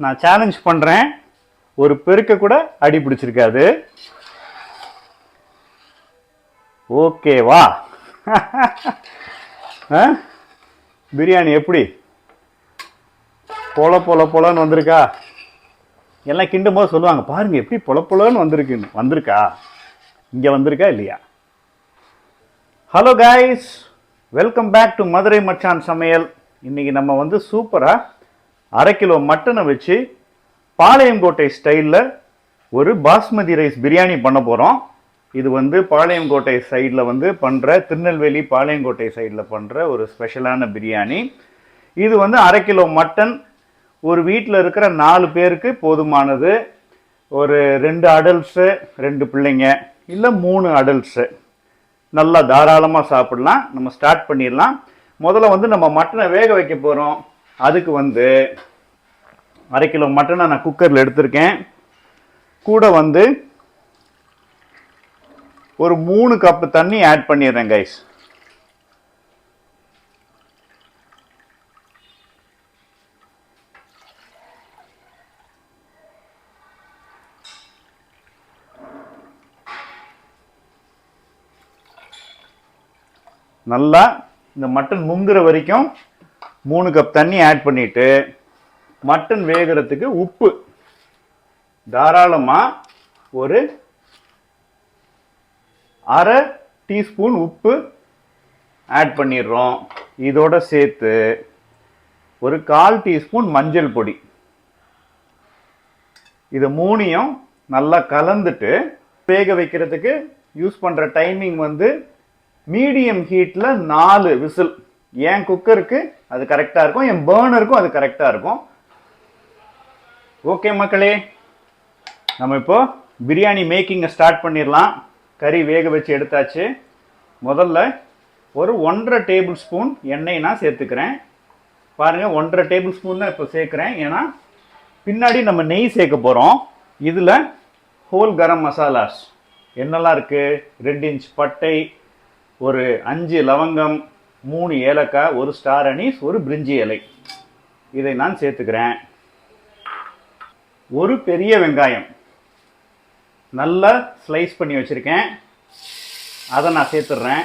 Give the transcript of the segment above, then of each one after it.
நான் சேலஞ்ச் பண்ணுறேன் ஒரு பெருக்க கூட அடி பிடிச்சிருக்காது. ஓகேவா ஆ? பிரியாணி எப்படி? பொல பொல பொலன்னு வந்திருக்கா? எல்லாம் கிண்டும் போது சொல்லுவாங்க பாருங்க எப்படி பொல பொலன்னு வந்திருக்குன்னு வந்திருக்கா? இங்கே வந்திருக்கா இல்லையா? Hello guys welcome back to Madurai மச்சான் சமையல். இன்னைக்கு நம்ம வந்து சூப்பராக அரை கிலோ மட்டனை வச்சு பாளையங்கோட்டை ஸ்டைலில் ஒரு பாஸ்மதி ரைஸ் பிரியாணி பண்ண போகிறோம் இது வந்து பாளையங்கோட்டை சைடில் வந்து பண்ணுற திருநெல்வேலி பாளையங்கோட்டை சைடில் பண்ணுற ஒரு ஸ்பெஷலான பிரியாணி. இது வந்து அரை கிலோ மட்டன் ஒரு வீட்டில் இருக்கிற நாலு பேருக்கு போதுமானது. ஒரு ரெண்டு அடல்ட்ஸு ரெண்டு பிள்ளைங்க இல்லை மூணு அடல்ட்ஸு நல்லா தாராளமாக சாப்பிடலாம். நம்ம ஸ்டார்ட் பண்ணிடலாம். முதல்ல வந்து நம்ம மட்டனை வேக வைக்க போகிறோம் அதுக்கு வந்து அரை கிலோ மட்டனை நான் குக்கரில் எடுத்திருக்கேன். கூட வந்து ஒரு மூணு கப்பு தண்ணி ஆட் பண்ணிடுறேன் கைஸ் நல்லா இந்த மட்டன் முங்குற வரைக்கும் மூணு கப் தண்ணி ஆட் பண்ணிட்டு மட்டன் வேகிறதுக்கு உப்பு. தாராளமாக ஒரு அரை டீஸ்பூன் உப்பு ஆட் பண்ணிடுறோம். இதோட சேர்த்து ஒரு கால் டீஸ்பூன் மஞ்சள் பொடி. இது மூணையும் நல்லா கலந்துட்டு வேக வைக்கிறதுக்கு யூஸ் பண்ணுற டைமிங் வந்து மீடியம் ஹீட்டில் நாலு விசில். என் குக்கருக்கு அது கரெக்டாக இருக்கும். என் பேர்னருக்கும் அது கரெக்டாக இருக்கும். ஓகே மக்களே. நம்ம இப்போ பிரியாணி மேக்கிங்கை ஸ்டார்ட் பண்ணிடலாம். கறி வேக வச்சு எடுத்தாச்சு. முதல்ல ஒரு ஒன்றரை டேபிள் ஸ்பூன் எண்ணெய் நான் சேர்த்துக்கிறேன். பாருங்கள் ஒன்றரை டேபிள் ஸ்பூன் தான் இப்போ சேர்க்குறேன். ஏன்னா பின்னாடி நம்ம நெய் சேர்க்க போகிறோம் இதில் ஹோல் கரம் மசாலாஸ் என்னெல்லாம் இருக்குது ரெண்டு இன்ச் பட்டை ஒரு அஞ்சு லவங்கம் மூணு ஏலக்காய் ஒரு ஸ்டார் அனீஸ் ஒரு பிரிஞ்சி இலை. இதை நான் சேர்த்துக்கிறேன். ஒரு பெரிய வெங்காயம். நல்லா ஸ்லைஸ் பண்ணி வச்சுருக்கேன். அதை நான் சேர்த்துடுறேன்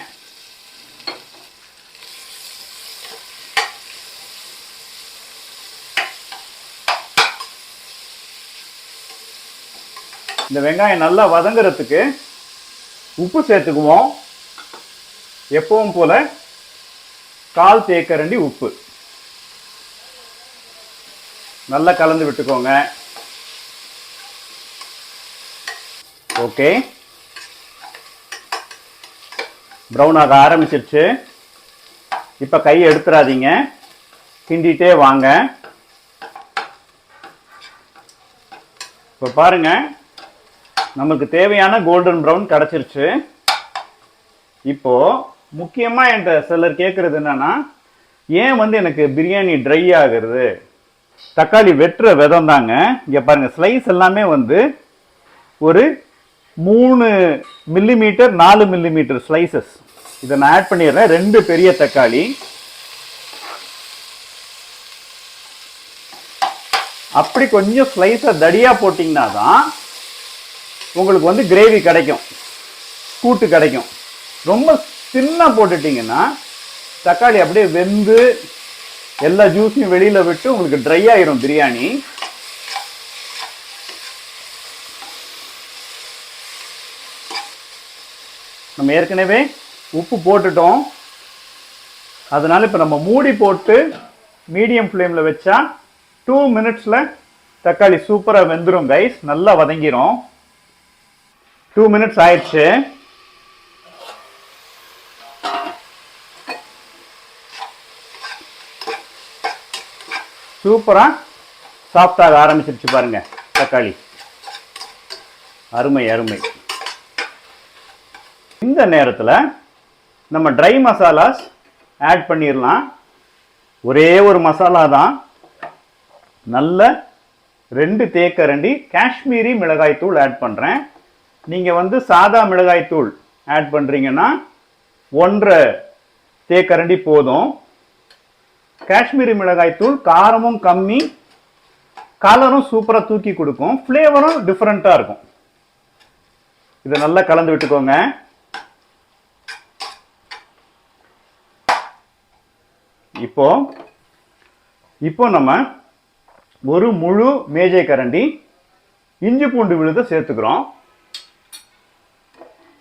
இந்த வெங்காயம் நல்லா வதங்குறதுக்கு உப்பு சேர்த்துக்குவோம். எப்பவும் போல கால் தேக்கரண்டி உப்பு. நல்லா கலந்து விட்டுக்கோங்க. ஓகே. ப்ரௌன் ஆக ஆரம்பிச்சிருச்சு. இப்போ கையை எடுத்துடாதீங்க கிண்டிகிட்டே வாங்க. இப்போ பாருங்க. நமக்கு தேவையான கோல்டன் ப்ரௌன் கிடச்சிருச்சு. இப்போ முக்கியமாக என்கிட்ட சிலர் கேட்குறது என்னன்னா ஏன் வந்து எனக்கு பிரியாணி ட்ரை ஆகுறது? தக்காளி வெட்டுற விதம் தாங்க. இங்கே பாருங்க ஸ்லைஸ் எல்லாமே வந்து ஒரு மூணு மில்லிமீட்டர் நாலு மில்லிமீட்டர் ஸ்லைசஸ் இதை நான் ஆட் பண்ணிடுறேன். ரெண்டு பெரிய தக்காளி. அப்படி கொஞ்சம் ஸ்லைஸை தடியாக போட்டிங்கன்னா தான் உங்களுக்கு வந்து கிரேவி கிடைக்கும். கூட்டு கிடைக்கும். ரொம்ப சின்ன போட்டுட்டீங்கன்னா தக்காளி அப்படியே வெந்து எல்லா ஜூஸையும் வெளியில விட்டு உங்களுக்கு ட்ரை ஆயிரும் பிரியாணி. நம்ம ஏற்கனவே உப்பு போட்டுட்டோம். அதனால இப்போ நம்ம மூடி போட்டு மீடியம் ஃப்ளேமில் வச்சா டூ மினிட்ஸில் தக்காளி சூப்பராக வெந்துடும் கைஸ் நல்லா வதங்கிரும். டூ மினிட்ஸ் ஆயிடுச்சு. சூப்பராக சாஃப்டாக ஆரம்பிச்சிருச்சு பாருங்க தக்காளி. அருமை அருமை. இந்த நேரத்தில் நம்ம ட்ரை மசாலாஸ் ஆட் பண்ணிடலாம் ஒரே ஒரு மசாலா தான். நல்ல ரெண்டு தேக்கரண்டி காஷ்மீரி மிளகாய் தூள் ஆட் பண்ணுறேன் நீங்கள் வந்து சாதா மிளகாய் தூள் ஆட் பண்ணுறீங்கன்னா ஒன்றரை தேக்கரண்டி போதும். காஷ்மீரி மிளகாய் தூள் காரமும் கம்மி கலரும் சூப்பராக தூக்கி கொடுக்கும். ஃப்ளேவரும் டிஃப்ரெண்ட்டாக இருக்கும். இதை நல்லா கலந்து விட்டுக்கோங்க. இப்போ இப்போ நம்ம ஒரு முழு மேஜை கரண்டி இஞ்சி பூண்டு விழுதை சேர்த்துக்கிறோம்.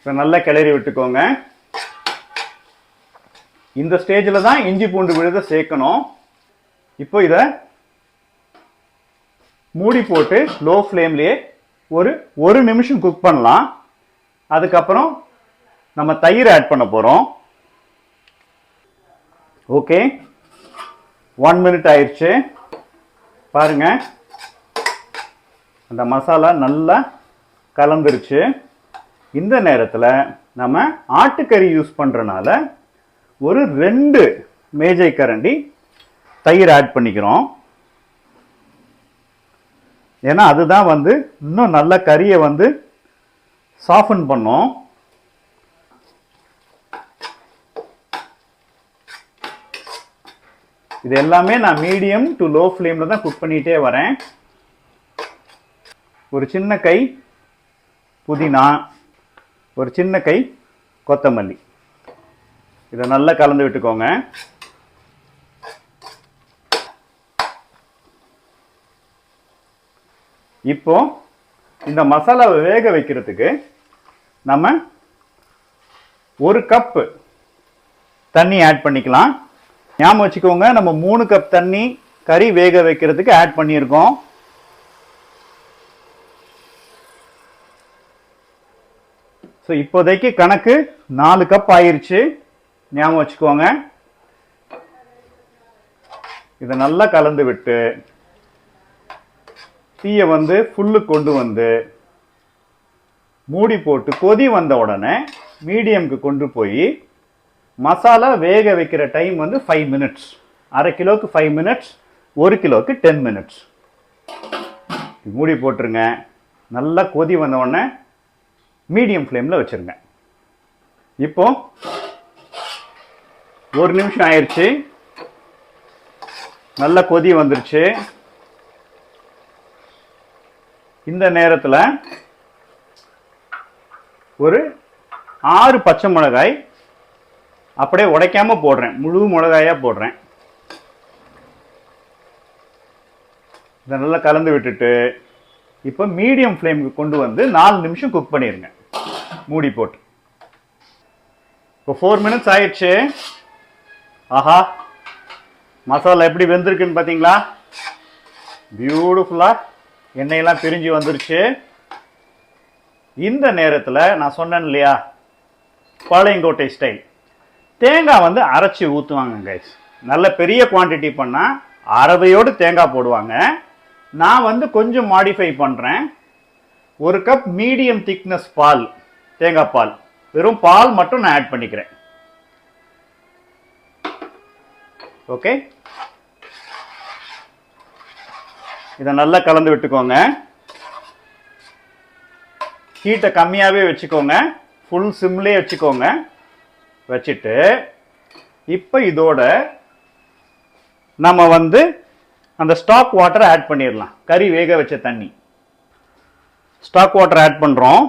இதை நல்லா கிளறி விட்டுக்கோங்க. இந்த ஸ்டேஜில் தான் இஞ்சி பூண்டு விழுதை சேர்க்கணும். இப்போ இதை மூடி போட்டு லோ ஃப்ளேம்லேயே ஒரு ஒரு நிமிஷம் குக் பண்ணலாம். அதுக்கப்புறம் நம்ம தயிர் ஆட் பண்ண போகிறோம் ஓகே ஒன் மினிட் ஆயிடுச்சு. பாருங்க. அந்த மசாலா நல்லா கலந்துருச்சு. இந்த நேரத்தில் நம்ம ஆட்டுக்கறி யூஸ் பண்ணுறனால ஒரு ரெண்டு மேஜை கரண்டி தயிர் ஆட் பண்ணிக்கிறோம். ஏன்னா அதுதான் வந்து இன்னும் நல்ல கறியை வந்து சாஃபன் பண்ணும். இது எல்லாமே நான் மீடியம் டு லோ ஃப்ளேமில் தான் குக் பண்ணிகிட்டே வரேன். ஒரு சின்ன கை புதினா ஒரு சின்ன கை கொத்தமல்லி. இதை நல்லா கலந்து விட்டுக்கோங்க. இப்போ இந்த மசாலாவை வேக வைக்கிறதுக்கு நம்ம ஒரு கப்பு தண்ணி ஆட் பண்ணிக்கலாம். ஞாபகம் வச்சுக்கோங்க நம்ம மூணு கப் தண்ணி கறி வேக வைக்கிறதுக்கு ஆட் பண்ணியிருக்கோம். ஸோ இப்போதைக்கு கணக்கு நாலு கப் ஆயிருச்சு. ஞாபகம் வச்சுக்கோங்க. இதை நல்லா கலந்து விட்டு தீயை வந்து ஃபுல்லு கொண்டு வந்து மூடி போட்டு கொதி வந்த உடனே மீடியம்க்கு கொண்டு போய் மசாலா வேக வைக்கிற டைம் வந்து ஃபைவ் மினிட்ஸ் அரை கிலோவுக்கு ஃபைவ் மினிட்ஸ் ஒரு கிலோவுக்கு டென் மினிட்ஸ் மூடி போட்டுருங்க. நல்லா கொதி வந்த உடனே மீடியம் ஃப்ளேமில் வச்சுருங்க. இப்போது ஒரு நிமிஷம் ஆயிடுச்சு நல்ல கொதி வந்துருச்சு. இந்த நேரத்தில் ஒரு ஆறு பச்சை மிளகாய் அப்படியே உடைக்காம போடுறேன். முழு மிளகாயா போடுறேன். இதை நல்லா கலந்து விட்டுட்டு இப்போ மீடியம் ஃப்ளேமுக்கு கொண்டு வந்து நாலு நிமிஷம் குக் பண்ணிடுங்க மூடி போட்டு. இப்போ ஃபோர் மினிட்ஸ் ஆயிடுச்சு. ஆஹா. மசாலா எப்படி வெந்திருக்குன்னு பார்த்தீங்களா பியூட்டிஃபுல்லாக எண்ணெயெல்லாம் பிரிஞ்சு வந்துருச்சு. இந்த நேரத்தில் நான் சொன்னேன் இல்லையா? பாளையங்கோட்டை ஸ்டைல் தேங்காய் வந்து அரைச்சி ஊற்றுவாங்க கைஸ் நல்ல பெரிய குவான்டிட்டி பண்ணால் அரவையோடு தேங்காய் போடுவாங்க. நான் வந்து கொஞ்சம் மாடிஃபை பண்ணுறேன் ஒரு கப் மீடியம் திக்னஸ் பால் தேங்காய் பால். வெறும் பால் மட்டும் நான் ஆட் பண்ணிக்கிறேன். ஓகே? இதை நல்லா கலந்து விட்டுக்கோங்க. ஹீட்டை கம்மியாகவே வச்சுக்கோங்க. ஃபுல் சிம்லேயே வச்சுக்கோங்க. வச்சுட்டு இப்போ இதோட நம்ம வந்து அந்த ஸ்டாக் வாட்டரை ஆட் பண்ணிடலாம். கறி வேக வச்ச தண்ணி. ஸ்டாக் வாட்டர் ஆட் பண்ணுறோம்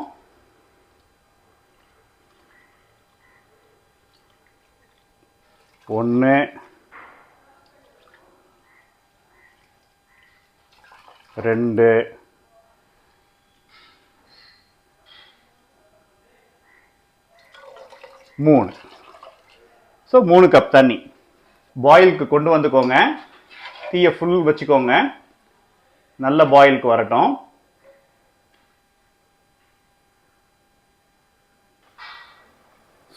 ஒன்று ரெண்டு. மூணு. ஸோ மூணு கப் தண்ணி. பாயிலுக்கு கொண்டு வந்துக்கோங்க. தீயை ஃபுல் வச்சுக்கோங்க. நல்ல பாயிலுக்கு வரட்டும்.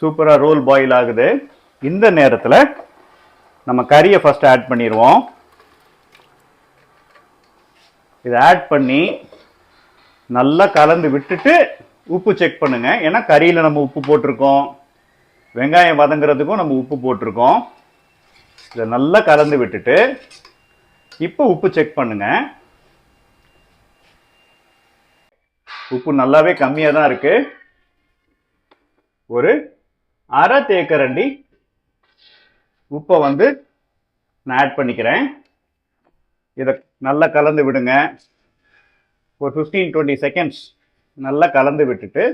சூப்பராக ரோல் பாயில் ஆகுது. இந்த நேரத்தில் நம்ம கறியை ஃபஸ்ட்டு ஆட் பண்ணிடுவோம். இதை ஆட் பண்ணி நல்லா கலந்து விட்டுட்டு உப்பு செக் பண்ணுங்கள் ஏன்னா கறியில் நம்ம உப்பு போட்டிருக்கோம். வெங்காயம் வதங்குறதுக்கும் நம்ம உப்பு போட்டிருக்கோம். இதை நல்லா கலந்து விட்டுட்டு இப்போ உப்பு செக் பண்ணுங்க. உப்பு நல்லாவே கம்மியாக தான் இருக்குது ஒரு அரை தேக்கரண்டி உப்பை வந்து நான் ஆட் பண்ணிக்கிறேன். இதை நல்லா கலந்து விடுங்க. ஒரு ஃபிஃப்டீன் டுவெண்ட்டி செகண்ட்ஸ் நல்லா கலந்து விட்டுட்டு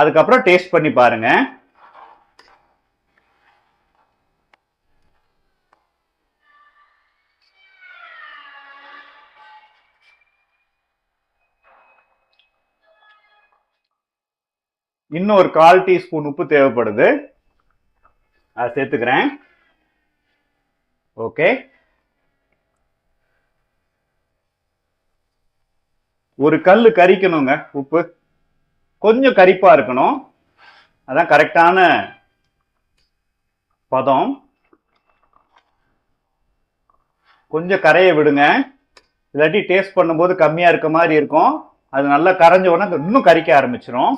அதுக்கப்புறம் டேஸ்ட் பண்ணி பாருங்க. இன்னும் ஒரு கால் டீஸ்பூன் உப்பு தேவைப்படுது. அதை சேர்த்துக்கிறேன். ஓகே ஒரு கல் கறிக்கணுங்க உப்பு. கொஞ்சம் கரிப்பாக இருக்கணும். அதான் கரெக்டான பதம். கொஞ்சம் கரையை விடுங்க. இல்லாட்டி டேஸ்ட் பண்ணும்போது கம்மியாக இருக்க மாதிரி இருக்கும். அது நல்லா கரைஞ்ச உடனே இன்னும் கறிக்க ஆரம்பிச்சிடும்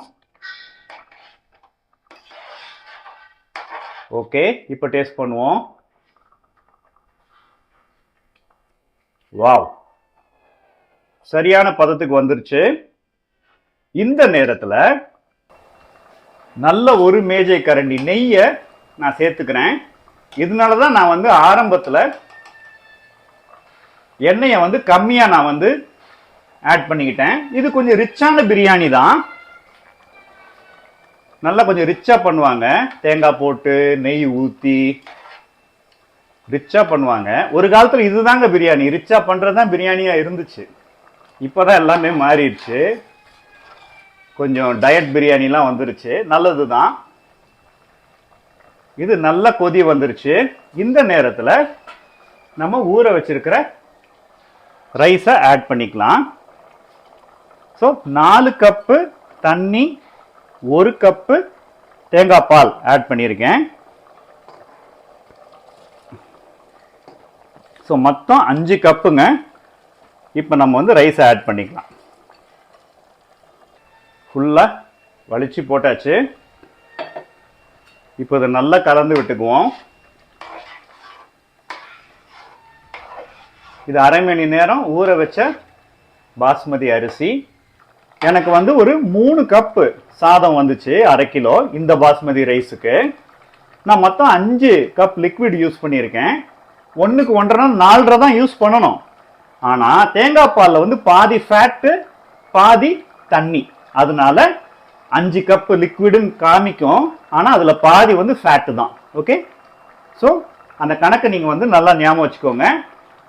ஓகே இப்போ டேஸ்ட் பண்ணுவோம். வாவ். சரியான பதத்துக்கு வந்துருச்சு. இந்த நேரத்தில் நல்ல ஒரு மேஜை கரண்டி நெய்யை நான் சேர்த்துக்கிறேன். இதனால தான் நான் வந்து ஆரம்பத்தில் எண்ணெயை வந்து கம்மியாக நான் வந்து ஆட் பண்ணிக்கிட்டேன். இது கொஞ்சம் ரிச்சான பிரியாணி தான். நல்லா கொஞ்சம் ரிச்சாக பண்ணுவாங்க. தேங்காய் போட்டு நெய் ஊற்றி ரிச்சாக பண்ணுவாங்க. ஒரு காலத்தில் இதுதாங்க பிரியாணி. ரிச்சாக பண்ணுறது தான் பிரியாணியாக இருந்துச்சு. இப்போ தான் எல்லாமே மாறிடுச்சு. கொஞ்சம் டயட் பிரியாணிலாம் வந்துருச்சு. நல்லது தான் இது நல்ல கொதி வந்துருச்சு. இந்த நேரத்தில் நம்ம ஊற வச்சிருக்கிற ரைஸை ஆட் பண்ணிக்கலாம். ஸோ நாலு கப்பு தண்ணி ஒரு கப்பு தேங்காய் பால் ஆட் பண்ணியிருக்கேன். ஸோ மொத்தம் அஞ்சு கப்புங்க இப்போ நம்ம வந்து ரைஸை ஆட் பண்ணிக்கலாம். ஃபுல்லாக வலிச்சு போட்டாச்சு. இப்போ இதை நல்லா கலந்து விட்டுக்குவோம். இது அரை மணி நேரம் ஊற வச்ச பாஸ்மதி அரிசி. எனக்கு வந்து ஒரு மூணு கப்பு சாதம் வந்துச்சு அரை கிலோ இந்த பாஸ்மதி ரைஸுக்கு நான் மொத்தம் அஞ்சு கப் லிக்விட் யூஸ் பண்ணியிருக்கேன். ஒன்றுக்கு ஒன்றரை நாலரை தான் யூஸ் பண்ணணும். ஆனால் தேங்காய் பாலில் வந்து பாதி ஃபேட்டு பாதி தண்ணி. அதனால அஞ்சு கப்பு லிக்விடுன்னு காமிக்கும். ஆனால் அதில் பாதி வந்து ஃபேட்டு தான். ஓகே ஸோ அந்த கணக்கை நீங்கள் வந்து நல்லா ஞாபகம் வச்சுக்கோங்க.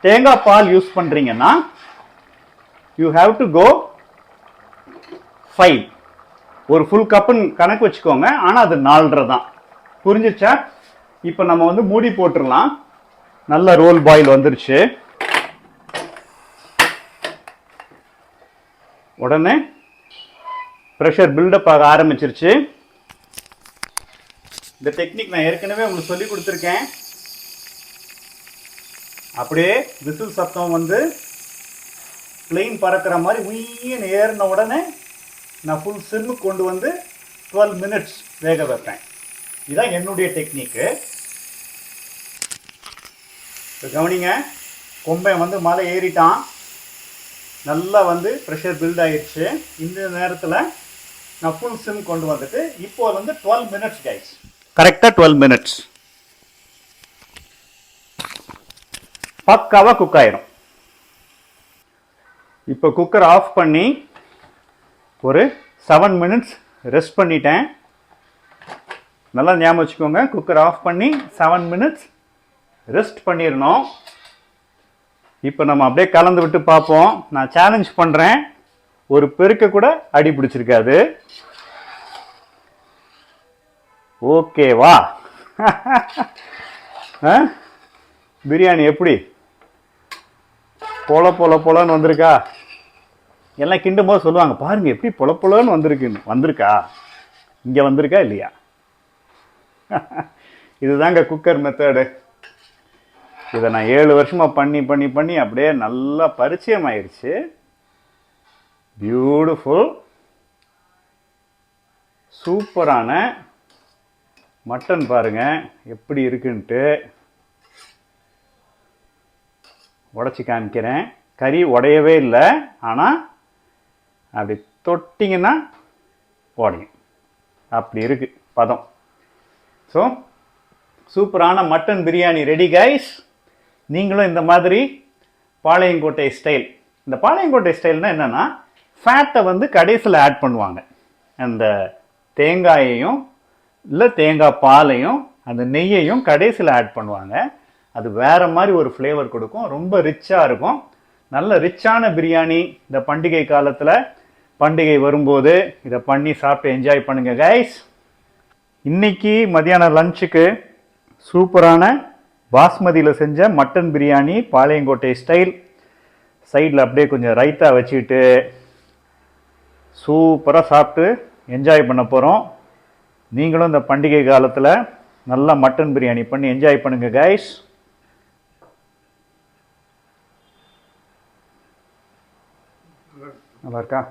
தேங்காய் பால் யூஸ் பண்ணுறீங்கன்னா you have to go five ஒரு ஃபுல் கப்புன்னு கணக்கு வச்சுக்கோங்க. ஆனால் அது நாலரை தான். புரிஞ்சிச்சா இப்போ நம்ம வந்து மூடி போட்டுடலாம். நல்ல ரோல் பாயில் வந்துருச்சு. உடனே ப்ரெஷர் பில்டப் ஆக ஆரம்பிச்சிருச்சு. இந்த டெக்னிக் நான் ஏற்கனவே உங்களுக்கு சொல்லி கொடுத்துருக்கேன். அப்படியே விசில் சத்தம் வந்து பிளெயின் பறக்கிற மாதிரி உயின்னு ஏறின உடனே நான் ஃபுல் சிம்மு கொண்டு வந்து டுவெல் மினிட்ஸ் வேக வைப்பேன். இதுதான் என்னுடைய டெக்னிக்கு இப்போ கவனிங்க கொம்பை வந்து மலை ஏறிட்டான். நல்லா வந்து ப்ரெஷர் பில்ட் ஆகிடுச்சு இந்த நேரத்தில் நான் ஃபுல் சிம் கொண்டு வந்துட்டு இப்போ வந்து டுவெல் மினிட்ஸ் கைஸ் கரெக்டாக டுவெல் மினிட்ஸ் பக்காவாக குக் ஆயிரும். இப்போ குக்கர் ஆஃப் பண்ணி ஒரு செவன் மினிட்ஸ் ரெஸ்ட் பண்ணிட்டேன். நல்லா ஞாபகம் வச்சுக்கோங்க குக்கர் ஆஃப் பண்ணி செவன் மினிட்ஸ் ரெஸ்ட் பண்ணிடணும். இப்போ நம்ம அப்படியே கலந்து விட்டு பார்ப்போம். நான் சேலஞ்ச் பண்ணுறேன் ஒரு பெருக்க கூட அடி பிடிச்சிருக்காது. ஓகேவா ஆ? பிரியாணி எப்படி? பொல பொல பொலன்னு வந்திருக்கா? எல்லாம் கிண்டும் போது சொல்லுவாங்க பாருங்க எப்படி பொல பொலன்னு வந்திருக்குன்னு வந்திருக்கா? இங்கே வந்திருக்கா இல்லையா? இதுதாங்க குக்கர் மெத்தடு இதை நான் ஏழு வருஷமாக பண்ணி பண்ணி பண்ணி அப்படியே நல்லா பரிச்சயம் ஆயிடுச்சு பியூட்டிஃபுல் சூப்பரான மட்டன் பாருங்க எப்படி இருக்குன்ட்டு. உடச்சி காமிக்கிறேன். கறி உடையவே இல்லை ஆனால் அப்படி தொட்டிங்கன்னா உடையும் அப்படி இருக்குது பதம். ஸோ சூப்பரான மட்டன் பிரியாணி ரெடி கைஸ் நீங்களும் இந்த மாதிரி பாளையங்கோட்டை ஸ்டைல் இந்த பாளையங்கோட்டை ஸ்டைல்னா என்னென்னா ஃபேட்டை வந்து கடைசியில் ஆட் பண்ணுவாங்க. அந்த தேங்காயையும் இல்லை தேங்காய் பாலையும் அந்த நெய்யையும் கடைசியில் ஆட் பண்ணுவாங்க. அது வேற மாதிரி ஒரு ஃப்ளேவர் கொடுக்கும். ரொம்ப ரிச்சாக இருக்கும். நல்ல ரிச்சான பிரியாணி. இந்த பண்டிகை காலத்தில் பண்டிகை வரும்போது இதை பண்ணி சாப்பிட்டு என்ஜாய் பண்ணுங்கள் கைஸ் இன்றைக்கி மதியானம் லஞ்சுக்கு சூப்பரான பாஸ்மதியில் செஞ்ச மட்டன் பிரியாணி பாளையங்கோட்டை ஸ்டைல் சைடில் அப்படியே கொஞ்சம் ரைத்தா வச்சுக்கிட்டு சூப்பராக சாப்பிட்டு என்ஜாய் பண்ண போகிறோம் நீங்களும் இந்த பண்டிகை காலத்தில் நல்லா மட்டன் பிரியாணி பண்ணி என்ஜாய் பண்ணுங்க கைஸ் நல்லா இருக்கா?